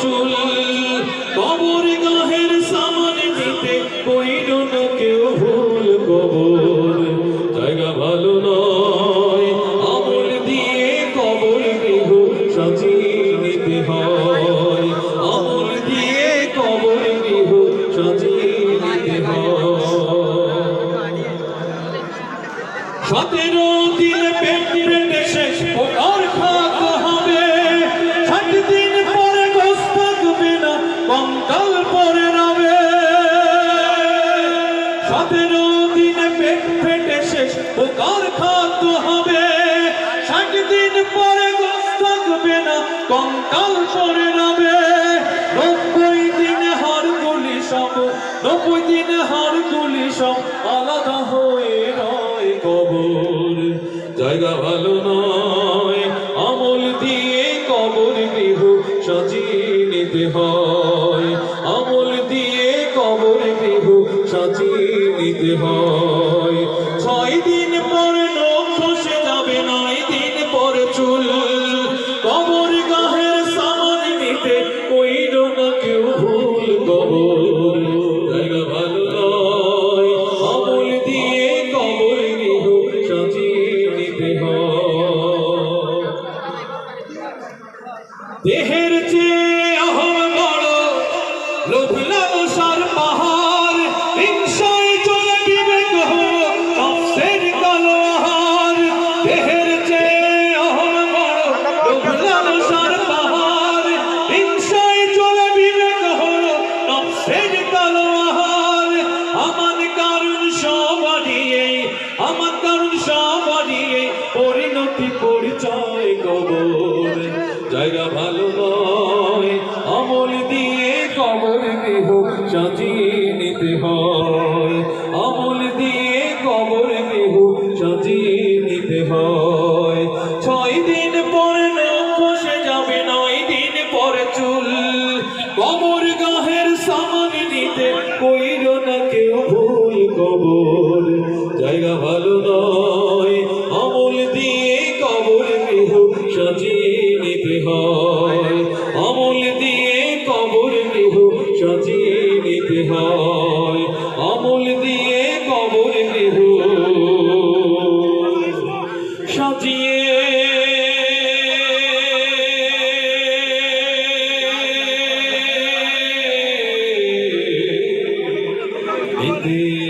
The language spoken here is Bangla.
চুল। কবর গাহের সামনে নিতে কইল না কেউ ভুল কবর। জায়গা ভালো নয়, আমল দিয়ে কবর গৃহ সাজিয়ে নিতে হয়। আমল দিয়ে কবর গৃহ সাজিয়ে নিতে হয়। সতেরো দিন পেটে শেষ পেটে শেষ পোকার খাক হবে। ষাট দিন পরে গোস থাকবে না, কঙ্কাল পরে রবে নব্বই দিন হার গুলি সব নব্বই দিন হার গুলি সব আলাদা হয়ে রয় কবর। জায়গা ভালো নয়, আমল দিয়ে কবর গৃহ সাজিয়ে নিতে হয়। আমল দিয়ে কবর গৃহ সাজিয়ে নিতে হয়। হয় দেহের চেয়ে অহম বড় লোভ লালসার পাহাড় হিংসায় পরিণতি পরিচয় কবর জায়গা ভালো নয়, আমল দিয়ে কবর গৃহ সাজিয়ে নিতে হয়। আমল দিয়ে কবর গৃহ সাজিয়ে নিতে হয়। ছয় দিন পরে খসে যাবে, নয় দিন পরে চুল। কবর গাহের সামান নিতে কইর না কেউ ভুল কবর। জায়গা ভালো নয় It is.